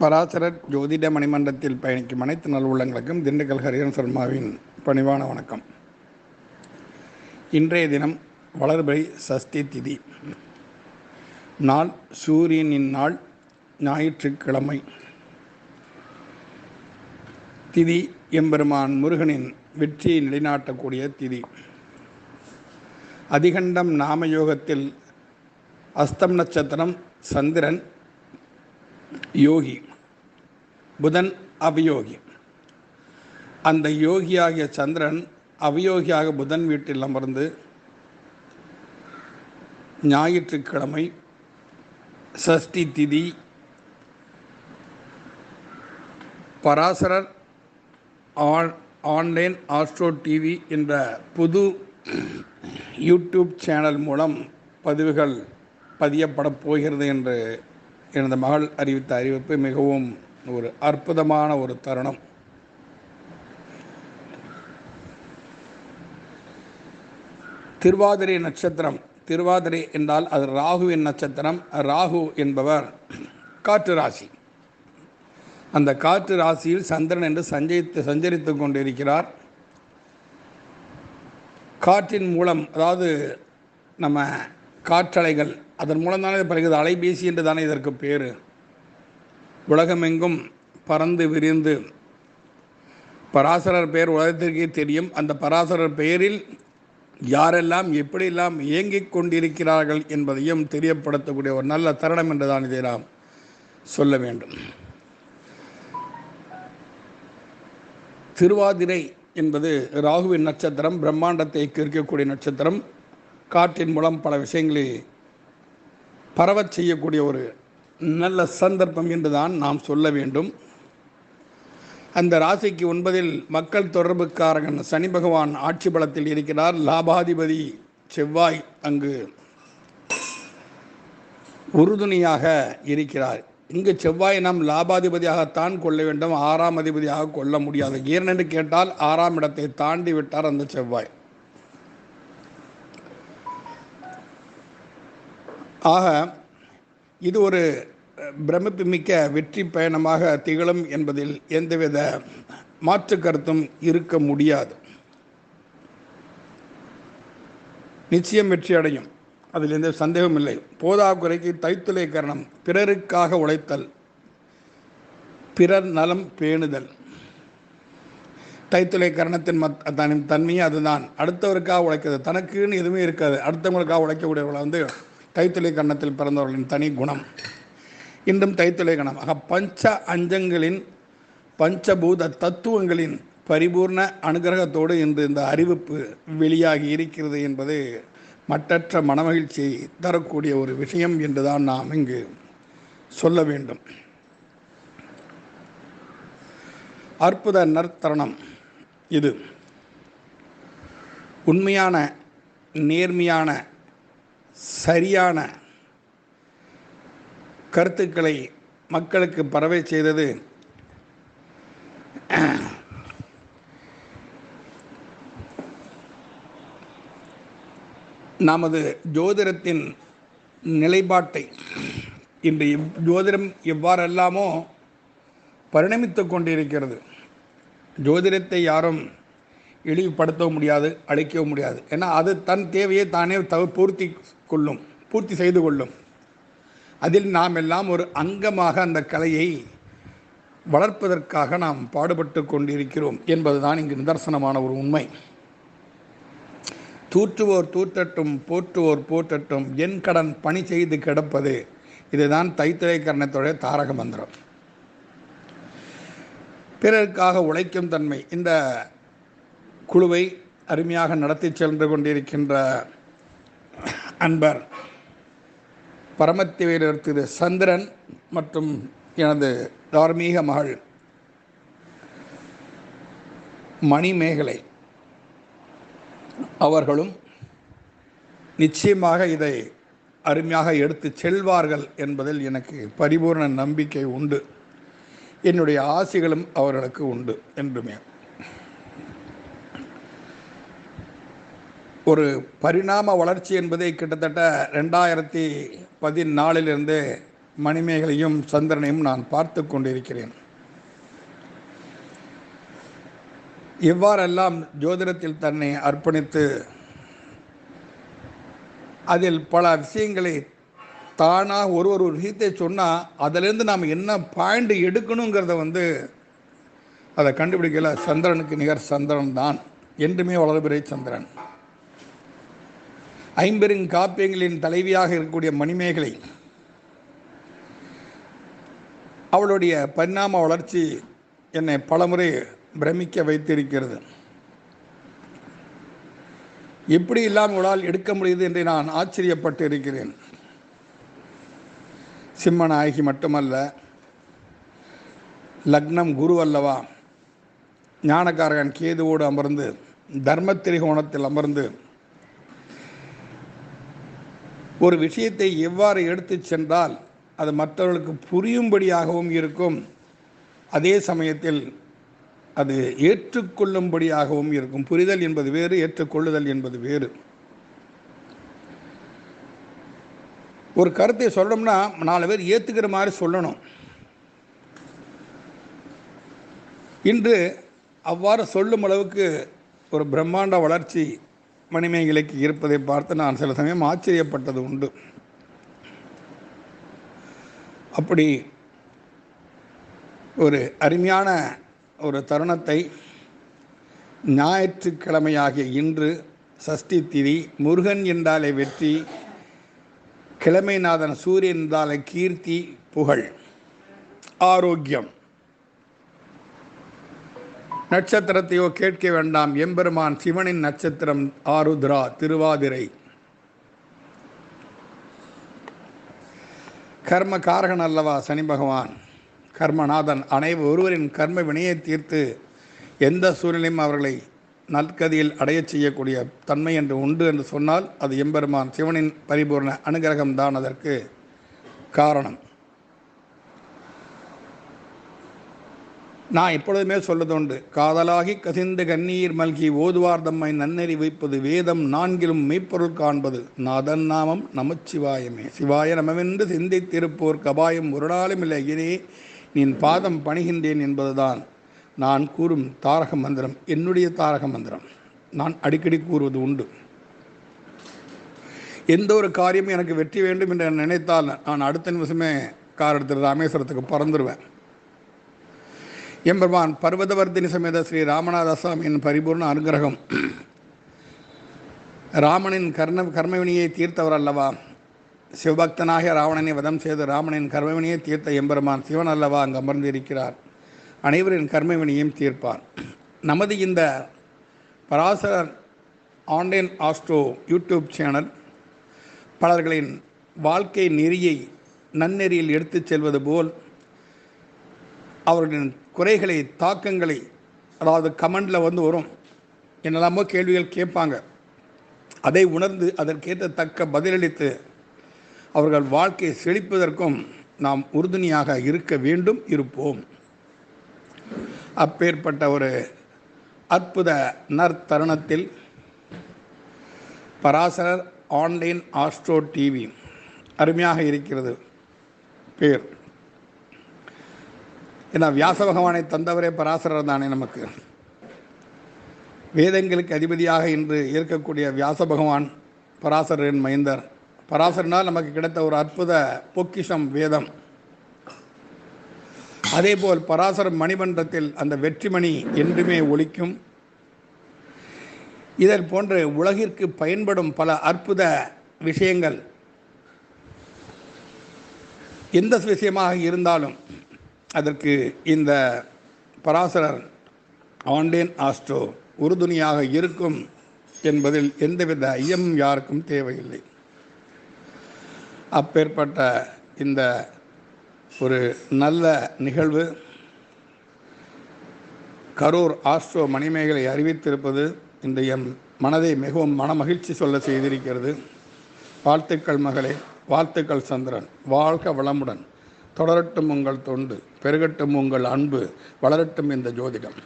பராசரர் ஜோதிட மணிமண்டலத்தில் பயணிக்கும் அனைத்து நல்வுள்ளங்களுக்கும் திண்டுக்கல் ஹரிஹரன் சர்மாவின் பணிவான வணக்கம். இன்றைய தினம் வளர்பறை சஷ்டி திதி. நாள் சூரியனின் நாள் ஞாயிற்றுக்கிழமை. திதி எம்பெருமான் முருகனின் வெற்றியை நிலைநாட்டக்கூடிய திதி. அதிகண்டம் நாமயோகத்தில் அஸ்தம் நட்சத்திரம் சந்திரன் யோகி. புதன் அபியோகி. அந்த யோகியாகிய சந்திரன் அபியோகியாக புதன் வீட்டில் அமர்ந்து ஞாயிற்றுக்கிழமை சஷ்டி திதி பராசரர் ஆன் ஆன்லைன் ஆஸ்ட்ரோ டிவி என்ற புது யூடியூப் சேனல் மூலம் பதிவுகள் பதியப்படப் போகிறது என்று எனது மகள் அறிவித்த அறிவிப்பு மிகவும் ஒரு அற்புதமான ஒரு தருணம். திருவாதிரை நட்சத்திரம் திருவாதிரை என்றால் அது ராகுவின் நட்சத்திரம் ராகு என்பவர் காற்று ராசி. அந்த காற்று ராசியில் சந்திரன் என்று சஞ்சரித்து சஞ்சரித்து கொண்டிருக்கிறார். காற்றின் மூலம் அதாவது நம்ம காற்றலைகள் அதன் மூலம் தானே பிறகு அலைபேசி என்று தானே இதற்கு பேர்? உலகமெங்கும் பறந்து விரிந்து பராசரர் பெயர் உலகத்திற்கே தெரியும். அந்த பராசரர் பெயரில் யாரெல்லாம் எப்படியெல்லாம் இயங்கிக் கொண்டிருக்கிறார்கள் என்பதையும் தெரியப்படுத்தக்கூடிய ஒரு நல்ல தருணம் என்றுதான் இதை நாம் சொல்ல வேண்டும். திருவாதிரை என்பது ராகுவின் நட்சத்திரம் பிரம்மாண்டத்தை கிரிக்கக்கூடிய நட்சத்திரம். காற்றின் மூலம் பல விஷயங்களை பரவச் செய்யக்கூடிய ஒரு நல்ல சந்தர்ப்பம் என்று தான் நாம் சொல்ல வேண்டும். அந்த ராசிக்கு ஒன்பதில் மக்கள் தொடர்புக்காரகன் சனி பகவான் ஆட்சி பலத்தில் இருக்கிறார். லாபாதிபதி செவ்வாய் அங்கு உறுதுணையாக இருக்கிறார். இங்கு செவ்வாய் நாம் லாபாதிபதியாகத்தான் கொள்ள வேண்டும். ஆறாம் அதிபதியாக கொள்ள முடியாது. ஏனென்று கேட்டால் ஆறாம் இடத்தை தாண்டி விட்டார் அந்த செவ்வாய். ஆக இது ஒரு பிரமிப்பு மிக்க வெற்றி பயணமாக திகழும் என்பதில் எந்தவித மாற்று கருத்தும் இருக்க முடியாது. நிச்சயம் வெற்றி அடையும். அதில் எந்த சந்தேகமும் இல்லை. போதாக்குறைக்கு தைத்துளை கரணம் பிறருக்காக உழைத்தல் பிறர் நலம் பேணுதல். தைத்துளை கரணத்தின் மத் தன் தன்மையே அதுதான். அடுத்தவருக்காக உழைக்கிறது. தனக்குன்னு எதுவுமே இருக்காது. அடுத்தவங்களுக்காக உழைக்கக்கூடியவர்களை வந்து தைத்துளை கண்ணத்தில் பிறந்தவர்களின் தனி குணம். இன்றும் தைத்துளை கணம் ஆக பஞ்ச அஞ்சங்களின் பஞ்சபூத தத்துவங்களின் பரிபூர்ண அனுகிரகத்தோடு இன்று இந்த அறிவிப்பு வெளியாகி இருக்கிறது என்பது மற்றற்ற மனமகிழ்ச்சியை தரக்கூடிய ஒரு விஷயம் என்றுதான் நாம் இங்கு சொல்ல வேண்டும். அற்புத நற்தருணம் இது. உண்மையான நேர்மையான சரியான கருத்துக்களை மக்களுக்கு பரவை செய்தது. நமது ஜோதிடத்தின் நிலைப்பாட்டை இன்று ஜோதிடம் எவ்வாறெல்லாமோ பரிணமித்து கொண்டிருக்கிறது. ஜோதிடத்தை யாரும் இழிவுபடுத்தவும் முடியாது அழிக்கவும் முடியாது. ஏன்னா அது தன் தேவையை தானே தவ பூர்த்தி கொள்ளும் பூர்த்தி செய்து கொள்ளும். அதில் நாம் எல்லாம் ஒரு அங்கமாக அந்த கலையை வளர்ப்பதற்காக நாம் பாடுபட்டு கொண்டிருக்கிறோம் என்பதுதான் இங்கு நிதர்சனமான ஒரு உண்மை. தூற்றுவோர் தூற்றட்டும் போற்றுவோர் போற்றட்டும் என் கடன் பணி செய்து கிடப்பது இதுதான் தைத்திரைக்கரணத்துடைய தாரக மந்திரம். பிறருக்காக உழைக்கும் தன்மை இந்த குழுவை அருமையாக நடத்தி சென்று கொண்டிருக்கின்ற அன்பர். பரமத்திவேலர் திரு சந்திரன் மற்றும் எனது தார்மீக மகள் மணிமேகலை அவர்களும் நிச்சயமாக இதை அருமையாக எடுத்து செல்வார்கள் என்பதில் எனக்கு பரிபூர்ண நம்பிக்கை உண்டு. என்னுடைய ஆசைகளும் அவர்களுக்கு உண்டு என்றுமே. ஒரு பரிணாம வளர்ச்சி என்பதை கிட்டத்தட்ட ரெண்டாயிரத்தி பதினாலிலிருந்து மணிமேகலையும் சந்திரனையும் நான் பார்த்து கொண்டிருக்கிறேன். இவ்வாறெல்லாம் ஜோதிடத்தில் தன்னை அர்ப்பணித்து அதில் பல விஷயங்களை தானாக ஒரு ஒரு விஷயத்தை சொன்னால் அதிலேருந்து நாம் என்ன பாயிண்ட் எடுக்கணுங்கிறத வந்து அதை கண்டுபிடிக்கல. சந்திரனுக்கு நிகர் சந்திரன் தான் என்றுமே வளர்பிறை சந்திரன். ஐம்பெருங் காப்பியங்களின் தலைவியாக இருக்கக்கூடிய மணிமேகலை அவளுடைய பரிணாம வளர்ச்சி என்னை பலமுறை பிரமிக்க வைத்திருக்கிறது. எப்படி இல்லாமல் இவளால் எடுக்க முடியுது என்று நான் ஆச்சரியப்பட்டு இருக்கிறேன் சிம்ம நாயகி மட்டுமல்ல லக்னம் குரு அல்லவா ஞானக்காரகன் கேதுவோடு அமர்ந்து தர்ம திரிகோணத்தில் அமர்ந்து ஒரு விஷயத்தை எவ்வாறு எடுத்து சென்றால் அது மற்றவர்களுக்கு புரியும்படியாகவும் இருக்கும். அதே சமயத்தில் அது ஏற்றுக்கொள்ளும்படியாகவும் இருக்கும். புரிதல் என்பது வேறு ஏற்றுக்கொள்ளுதல் என்பது வேறு. ஒரு கருத்தை சொல்லணும்னா நாலு பேர் ஏற்றுக்கிற மாதிரி சொல்லணும். இன்று அவ்வாறு சொல்லும் அளவுக்கு ஒரு பிரம்மாண்ட வளர்ச்சி மணிமேகலைக்கு இருப்பதை பார்த்து நான் சில சமயம் ஆச்சரியப்பட்டது உண்டு. அப்படி ஒரு அருமையான ஒரு தருணத்தை ஞாயிற்றுக்கிழமையாகிய இன்று சஷ்டி திதி முருகன் என்றாலே வெற்றி கிழமைநாதன் சூரியன் என்றாலே கீர்த்தி புகழ் ஆரோக்கியம். நட்சத்திரத்தையோ கேட்க வேண்டாம். எம்பெருமான் சிவனின் நட்சத்திரம் ஆருத்ரா திருவாதிரை. கர்ம காரகன் அல்லவா சனி பகவான்? கர்மநாதன். அனைவர் ஒருவரின் கர்ம வினையை தீர்த்து எந்த சூழ்நிலையும் அவர்களை நற்கதியில் அடையச் செய்யக்கூடிய தன்மை என்று உண்டு என்று சொன்னால் அது எம்பெருமான் சிவனின் பரிபூர்ண அனுகிரகம்தான் அதற்கு காரணம். நான் எப்பொழுதுமே சொல்லதுண்டு காதலாகி கசிந்து கண்ணீர் மல்கி ஓதுவார் தம்மை நன்னெறி வைப்பது வேதம் நான்கிலும் மெய்ப்பொருள் காண்பது நாதன் நாமம் நமச்சிவாயமே. சிவாய நமவென்று சிந்தித்திருப்போர் கபாயம் ஒரு நாளும் இல்லை இனே நின் பாதம் பணிகின்றேன் என்பதுதான். நான் கூறும் தாரக மந்திரம் என்னுடைய தாரக மந்திரம். நான் அடிக்கடி கூறுவது உண்டு. எந்த ஒரு காரியமும் எனக்கு வெற்றி வேண்டும் என்று நினைத்தால் நான் அடுத்த நிமிஷமே கார் எடுத்துகிட்டு ராமேஸ்வரத்துக்கு பறந்துடுவேன் எம்பெருமான் பர்வதவர்தினி சமேத ஸ்ரீ ராமநாத சுவாமியின் பரிபூர்ண அனுகிரகம். ராமனின் கர்ண கர்மவினியை தீர்த்தவர் அல்லவா? சிவபக்தனாகிய ராவணனை வதம் செய்து ராமனின் கர்மவினியை தீர்த்த எம்பெருமான் சிவன் அல்லவா? அங்கு அமர்ந்திருக்கிறார். அனைவரின் கர்மவினியையும் தீர்ப்பார். நமது இந்த பராசரர் ஆன்லைன் ஆஸ்ட்ரோ யூடியூப் சேனல் பலர்களின் வாழ்க்கை நெறியை நன்னெறியில் எடுத்துச் செல்வது போல் அவர்களின் குறைகளை தாக்கங்களை அதாவது கமெண்டில் வந்து வரும். என்னெல்லாமோ கேள்விகள் கேட்பாங்க. அதை உணர்ந்து அதற்கேற்ற தக்க பதிலளித்து அவர்கள் வாழ்க்கையை செழிப்பதற்கும் நாம் உறுதுணையாக இருக்க வேண்டும் இருப்போம். அப்பேற்பட்ட ஒரு அற்புத நற்தருணத்தில் பராசரர் ஆன்லைன் ஆஸ்ட்ரோ டிவி அருமையாக இருக்கிறது. பேர் ஏன்னா வியாச பகவானை தந்தவரே பராசரர் தானே நமக்கு. வேதங்களுக்கு அதிபதியாக இன்று இருக்கக்கூடிய வியாச பகவான் பராசரரின் மைந்தர். பராசரனால் நமக்கு கிடைத்த ஒரு அற்புத பொக்கிஷம் வேதம். அதேபோல் பராசர மணிமன்றத்தில் அந்த வெற்றிமணி என்றுமே ஒழிக்கும் இதன் போன்று உலகிற்கு பயன்படும் பல அற்புத விஷயங்கள். எந்த விஷயமாக இருந்தாலும் அதற்கு இந்த பராசரர் ஆன்லைன் ஆஸ்ட்ரோ உறுதுணையாக இருக்கும் என்பதில் எந்தவித ஐயம் யாருக்கும் தேவையில்லை. அப்பேற்பட்ட இந்த ஒரு நல்ல நிகழ்வு கரூர் ஆஸ்ட்ரோ மணிமேகலை அறிவித்திருப்பது இந்த எம் மனதை மிகவும் மனமகிழ்ச்சி சொல்ல செய்திருக்கிறது. வாழ்த்துக்கள் மகளே வாழ்த்துக்கள் சந்திரன். வாழ்க வளமுடன். தொடரட்டும் உங்கள் தொண்டு பெருகட்டும் உங்கள் அன்பு வளரட்டும் இந்த ஜோதிடம்.